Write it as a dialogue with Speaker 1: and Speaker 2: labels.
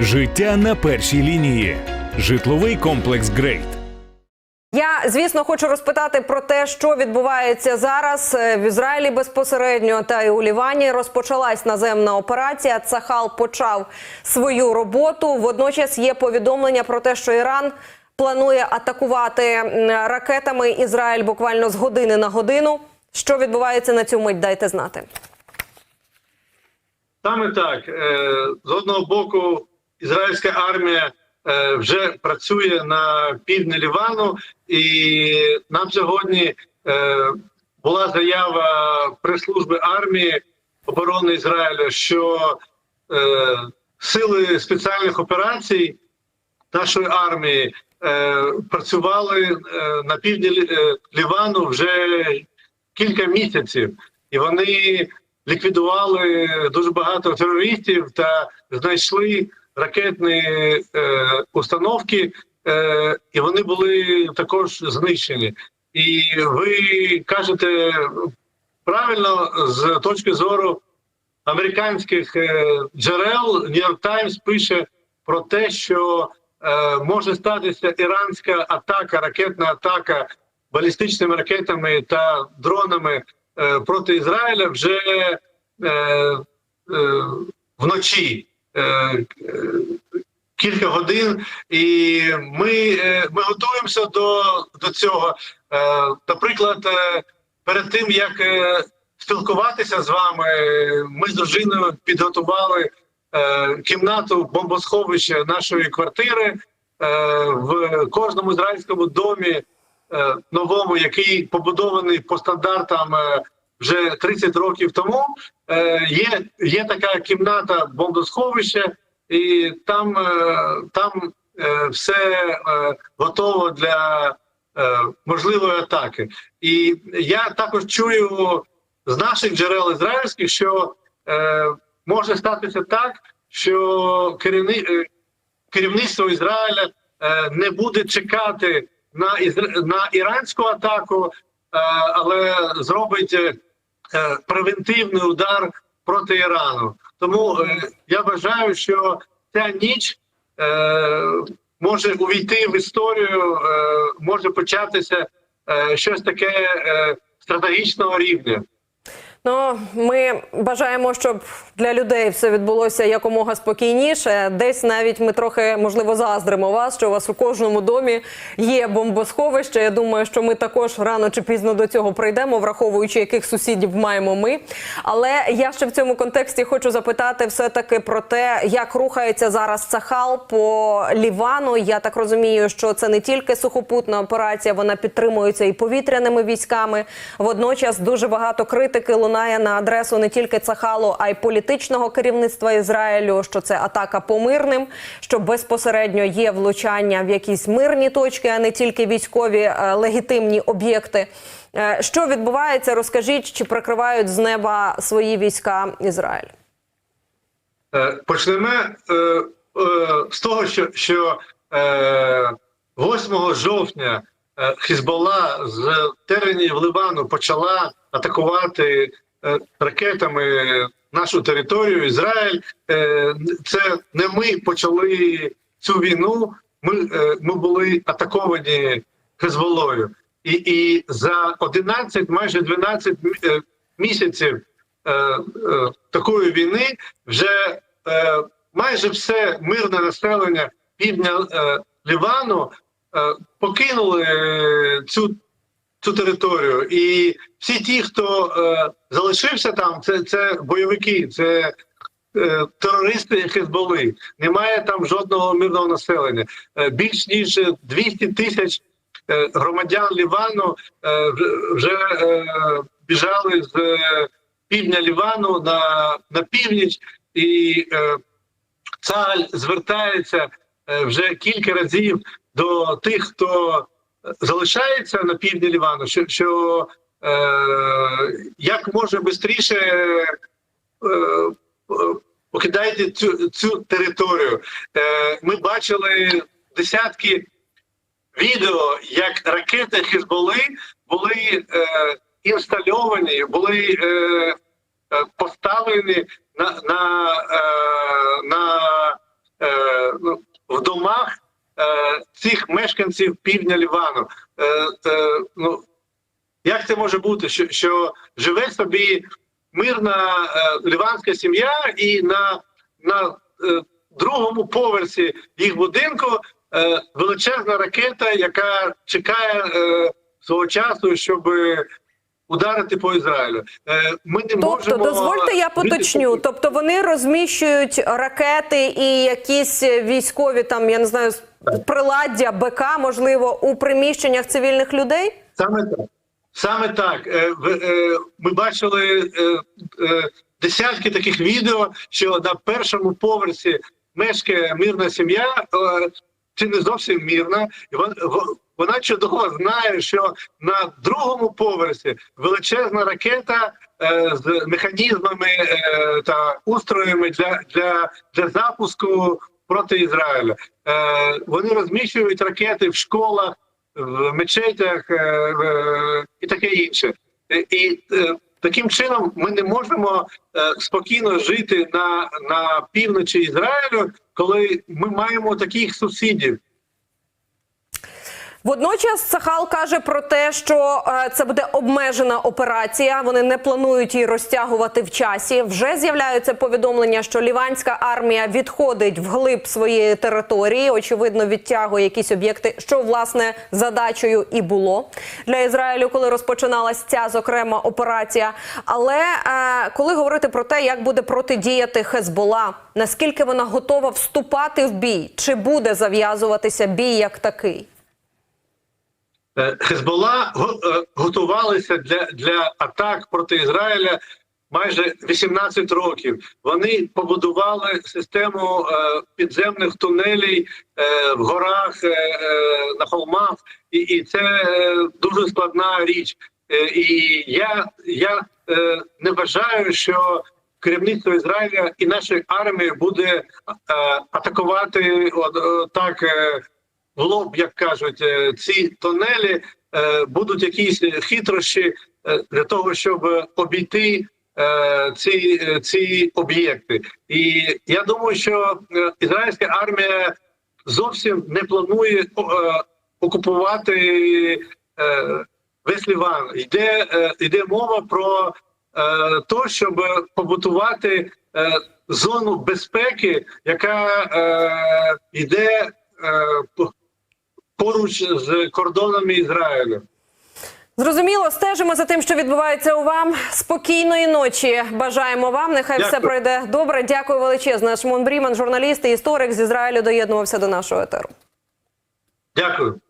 Speaker 1: Життя на першій лінії. Житловий комплекс Грейт.
Speaker 2: Я звісно хочу розпитати про те, що відбувається зараз е, в Ізраїлі безпосередньо та і у Лівані. Розпочалась наземна операція. Цахал почав свою роботу. Водночас є повідомлення про те, що Іран планує атакувати ракетами Ізраїль буквально з години на годину. Що відбувається на цю мить? Дайте знати.
Speaker 3: Саме так. Е, З одного боку, ізраїльська армія е, вже працює на півдні Лівану, і нам сьогодні е, була заява прес-служби армії оборони Ізраїля, що е, сили спеціальних операцій нашої армії працювали на півдні Лівану вже кілька місяців, і вони ліквідували дуже багато терористів та знайшли ракетні е, установки, е, і вони були також знищені. І ви кажете правильно з точки зору американських е, джерел Нью-Йорк Таймс пише про те, що е, може статися іранська атака, ракетна атака балістичними ракетами та дронами е, проти Ізраїля вже е, е, вночі. Е, Кілька годин, і ми, е, ми готуємося до, до цього. Е, Наприклад, перед тим як спілкуватися з вами, ми з дружиною підготували кімнату бомбосховища нашої квартири в кожному ізраїльському домі новому, який побудований по стандартам вже 30 років тому. Е, є, є така кімната бомбосховища, і там, е, там е, все е, готово для е, можливої атаки. І я також чую з наших джерел ізраїльських, що е, може статися так, що керівни, е, керівництво Ізраїля е, не буде чекати на ізра- на іранську атаку, е, але зробить е, превентивний удар проти Ірану. Тому е, я вважаю, що ця ніч е, може увійти в історію, е, може початися е, щось таке е, стратегічного рівня.
Speaker 2: Ну, ми бажаємо, щоб для людей все відбулося якомога спокійніше. Десь навіть ми трохи можливо заздримо вас, що у вас у кожному домі є бомбосховище. Я думаю, що ми також рано чи пізно до цього прийдемо, враховуючи яких сусідів маємо ми. Але я ще в цьому контексті хочу запитати все таки про те, як рухається зараз Цахал по Лівану. Я так розумію, що це не тільки сухопутна операція, вона підтримується і повітряними військами. Водночас дуже багато критики лунає на адресу не тільки Цахалу, а й політичного керівництва Ізраїлю. Що це атака по мирним, що безпосередньо є влучання в якісь мирні точки, а не тільки військові е, легітимні об'єкти. Е, Що відбувається? Розкажіть, чи прикривають з неба свої війська Ізраїль?
Speaker 3: Е, Почнемо е, е, з того, що, що е, 8 жовтня Хізбалла з теренів Ливану почала атакувати ракетами нашу територію, Ізраїль. Е, Це не ми почали цю війну. Ми, е, ми були атаковані Хезболлою. І, і за 11, майже 12 е, місяців е, е, такої війни вже е, майже все мирне населення півдня е, Лівану е, покинули е, цю, цю територію. І всі ті, хто е, залишився там, це, це бойовики, це е, терористи Хезболи. Немає там жодного мирного населення. Е, більш ніж 200 тисяч е, громадян Лівану е, вже- е, біжали з е, півдня Лівану на, на північ, і е, Цаль звертається е, вже кілька разів до тих, хто залишається на півдні Лівану, що, що е, як може швидше е, е, покидайте цю, цю територію. Е, ми бачили десятки відео, як ракети Хізболи були е, інстальовані, були е, е, поставлені на, на, е, на е, цих мешканців півдня Лівану. Е, е, ну, як це може бути, що, що живе собі мирна е, ліванська сім'я, і на, на е, другому поверсі їх будинку е, величезна ракета, яка чекає е, свого часу, щоб ударити по Ізраїлю. Е, ми не
Speaker 2: Тобто,
Speaker 3: можемо
Speaker 2: дозвольте, я поточню. Тобто вони розміщують ракети і якісь військові там, я не знаю, приладдя БК, можливо, у приміщеннях цивільних людей.
Speaker 3: Саме так. Саме так. Е, е, Ми бачили е, десятки таких відео, що на першому поверсі мешкає мирна сім'я, чи не зовсім мирна, вона чудово знає, що на другому поверсі величезна ракета з механізмами та устроями для, для, для запуску проти Ізраїля. Е, Вони розміщують ракети в школах в мечетях е, і таке інше. Е, І е, таким чином ми не можемо е, спокійно жити на, на півночі Ізраїлю, коли ми маємо таких сусідів.
Speaker 2: Водночас Сахал каже про те, що е, це буде обмежена операція. Вони не планують її розтягувати в часі. Вже з'являються повідомлення, що ліванська армія відходить вглиб своєї території. Очевидно, відтягує якісь об'єкти, що власне задачею і було для Ізраїлю, коли розпочиналась ця зокрема операція. Але е, коли говорити про те, як буде протидіяти Хезбола, наскільки вона готова вступати в бій, чи буде зав'язуватися бій як такий?
Speaker 3: Е, Хезбола е, готувалися для, для атак проти Ізраїля майже 18 років. Вони побудували систему е, підземних тунелей в горах, на холмах, і, і це дуже складна річ. І я, я не вважаю, що керівництво Ізраїля і нашої армії буде атакувати так. Лоб, як кажуть, е, ці тонелі е, будуть якісь хитрощі е, для того, щоб обійти ці, ці об'єкти. І я думаю, що ізраїльська армія зовсім не планує окупувати весь Ліван. Йде, йде мова про те, щоб побутувати зону безпеки, яка йде поруч з кордонами Ізраїлю.
Speaker 2: Зрозуміло, стежимо за тим, що відбувається у вам. Спокійної ночі бажаємо вам. Нехай все пройде добре. Дякую величезно. Шмон Бріман, журналіст і історик з Ізраїлю, доєднувався до нашого етеру.
Speaker 3: Дякую.